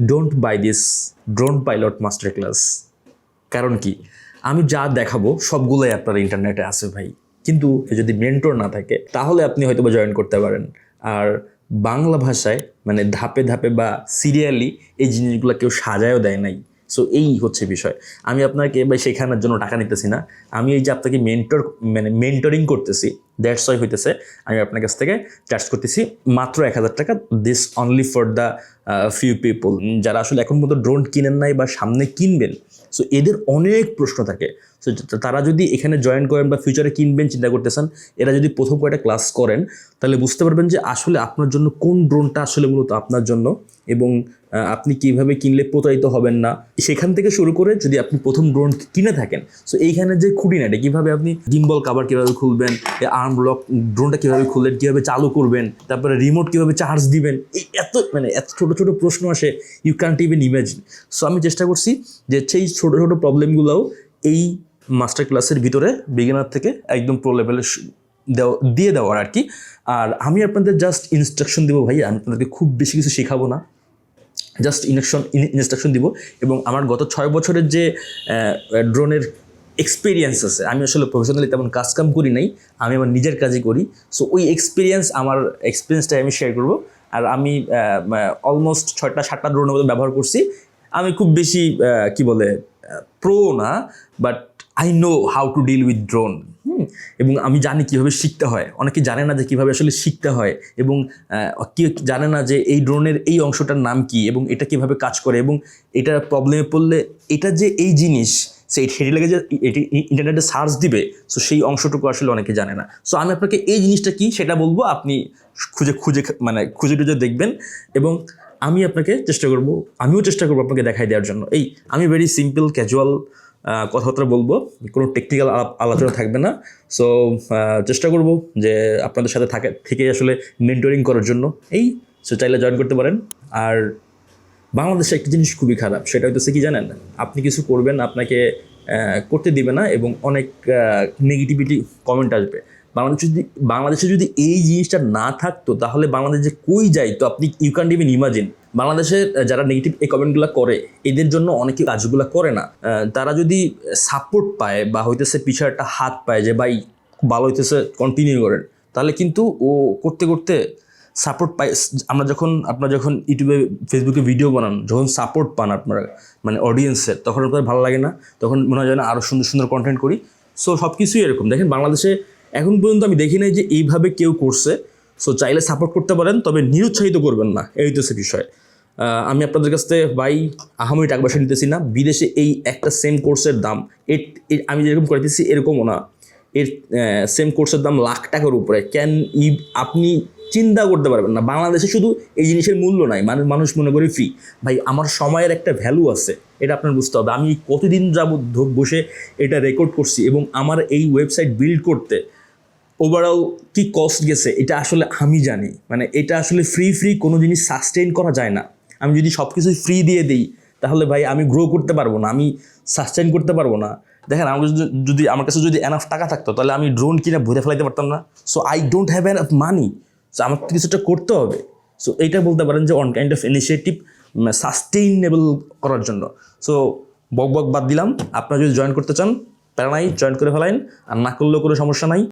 Don't buy this drone pilot master class কারণ কি? আমি যা দেখাবো সবগুলোই আপনার ইন্টারনেটে আছে ভাই। কিন্তু যদি মেন্টর না থাকে, তাহলে আপনি হয়তো বা জয়েন করতে পারেন। আর বাংলা ভাষায় মানে ধাপে ধাপে বা সিরিয়ালি এই জিনিসগুলো কেউ সাজায়ও দেয় নাই। সো এই হচ্ছে বিষয়। আমি আপনাকে বা শেখানোর জন্য টাকা নিতেছি না। আমি এই যে আপনাকে মেন্টর মানে মেন্টরিং করতেছি দ্যাটস ওয়াই হইতেছে, আমি আপনার কাছ থেকে চার্জ করতেছি মাত্র এক হাজার টাকা this only for the few people যারা আসলে এখন মতো ড্রোন কিনেন নাই বা সামনে কিনবেন। সো এদের অনেক প্রশ্ন থাকে। সো তারা যদি এখানে জয়েন করেন বা ফিউচারে কিনবেন, চিন্তা করতেছেন, এরা যদি প্রথম কয়েকটা ক্লাস করেন, তাহলে বুঝতে পারবেন যে আসলে আপনার জন্য কোন ড্রোনটা আসলে মূলত আপনার জন্য এবং আপনি কীভাবে কিনলে প্রতারিত হবেন না। সেখান থেকে শুরু করে যদি আপনি প্রথম ড্রোন কিনে থাকেন সো এইখানে যে খুঁটিনাটি, কীভাবে আপনি ডিম্বল কাভার কীভাবে খুলবেন আর্ম লক ড্রোনটা কীভাবে খুললেন, কীভাবে চালু করবেন, তারপরে রিমোট কীভাবে চার্জ দিবেন, এই এত মানে এত ছোটো ছোটো প্রশ্ন আসে you can't even imagine so আমি চেষ্টা করছি যে সেই ছোটো ছোটো প্রবলেমগুলোও এই মাস্টার ক্লাসের ভিতরে বিগিনার থেকে একদম প্রো লেভেলে দেওয়া দিয়ে দেওয়ার আর কি। আর আমি আপনাদের জাস্ট ইনস্ট্রাকশন দেবো ভাই, আমি আপনাদেরকে খুব বেশি কিছু শেখাবো না। জাস্ট ইনস্ট্রাকশন ইনস্ট্রাকশন দিব এবং আমার গত ছয় বছরের যে ড্রোনের এক্সপিরিয়েন্স আছে, আমি আসলে প্রফেশনালি তেমন কাজ কাম করি নাই, আমি আমার নিজের কাজই করি। সো ওই এক্সপিরিয়েন্স আমার এক্সপিরিয়েন্সটাই আমি শেয়ার করব। আর আমি অলমোস্ট ছয়টা, সাতটা ড্রোনের মধ্যে ব্যবহার করছি। আমি খুব বেশি কি বলে প্রো না but I know how to deal with drone এবং আমি জানি কীভাবে শিখতে হয়। অনেকে জানে না যে কীভাবে আসলে শিখতে হয় এবং কেউ জানে না যে এই ড্রোনের এই অংশটার নাম কি এবং এটা কীভাবে কাজ করে এবং এটা প্রবলেমে পড়লে এটা যে এই জিনিস সেই সেটি লাগে যে এটি ইন্টারনেটে সার্চ দিবে সো সেই অংশটুকু আসলে অনেকে জানে না। সো আমি আপনাকে এই জিনিসটা কি সেটা বলব, আপনি খুঁজে খুঁজে মানে খুঁজে টুজে দেখবেন এবং আমি আপনাকে চেষ্টা করব, আমিও চেষ্টা করব আপনাকে দেখাই দেওয়ার জন্য। এই, আমি ভেরি সিম্পল ক্যাজুয়াল কথাবার্তা বলব, কোনো টেকনিক্যাল আলোচনা থাকবে না। সো চেষ্টা করব যে আপনাদের সাথে থাকে, থেকে আসলে মেন্টরিং করার জন্য। এই সো চাইলে জয়েন করতে পারেন। আর বাংলাদেশে একটা জিনিস খুবই খারাপ, সেটা হইতেছে কি জানেন? আপনি কিছু করবেন, আপনাকে করতে দিবে না এবং অনেক নেগেটিভিটি কমেন্ট আসবে। বাংলাদেশে যদি বাংলাদেশে যদি এই জিনিসটা না থাকতো, তাহলে বাংলাদেশ কই যাই তো আপনি ইউ ক্যান্ট ইভেন ইমাজিন বাংলাদেশে যারা নেগেটিভ এই কমেন্টগুলো করে, এদের জন্য অনেকে কাজগুলো করে না। তারা যদি সাপোর্ট পায় বা হইতেছে পিছনে একটা হাত পায় যে, ভাই ভালো হইতেছে কন্টিনিউ করেন। তাহলে কিন্তু ও করতে করতে সাপোর্ট পাই আমরা যখন, আপনারা যখন ইউটিউবে ফেসবুকে ভিডিও বানান, যখন সাপোর্ট পান আপনারা মানে অডিয়েন্সের তখন আপনাদের ভালো লাগে না। তখন মনে হয় যেন আরও সুন্দর সুন্দর কন্টেন্ট করি। সো সব কিছুই এরকম। দেখেন, বাংলাদেশে এখন পর্যন্ত আমি দেখি নাই যে, এইভাবে কেউ করছে। সো চাইলে সাপোর্ট করতে পারেন, তবে নিরুৎসাহিত করবেন না। এই সে বিষয়। আমি আপনাদের কাছ থেকে ভাই আহামরি টাকা পয়সা নিতেছি না। বিদেশে এই একটা সেম কোর্সের দাম, এর আমি যেরকম করেছি এরকমও না। এর সেম কোর্সের দাম লাখ টাকার উপরে। ক্যান ই, আপনি চিন্তা করতে পারবেন না। বাংলাদেশে শুধু এই জিনিসের মূল্য নাই মানে মানুষ মনে করে ফ্রি ভাই, আমার সময়ের একটা ভ্যালু আছে, এটা আপনার বুঝতে হবে। আমি কতদিন যাবত ধ- বসে এটা রেকর্ড করছি এবং আমার এই ওয়েবসাইট বিল্ড করতে ওভারঅল কি কস্ট গেছে, এটা আসলে আমি জানি। মানে এটা আসলে ফ্রি ফ্রি কোনো জিনিস সাস্টেইন করা যায় না। আমি যদি সব কিছু ফ্রি দিয়ে দিই, তাহলে ভাই আমি গ্রো করতে পারব না, আমি সাস্টেইন করতে পারব না। দেখেন, আমার যদি- আমার কাছে যদি এনাফ টাকা থাকতো, তাহলে আমি ড্রোন কিনে ভরে ফেলাইতে পারতাম না। So I don't have enough money so আমার তো কিছুটা করতে হবে। সো এইটা বলতে পারেন যে on kind of initiative sustainable করার জন্য। সো বক বক বাদ দিলাম। আপনারা যদি জয়েন করতে চান, প্যারা জয়েন করে ফেলাইন। আর না করলেও কোনো সমস্যা নাই।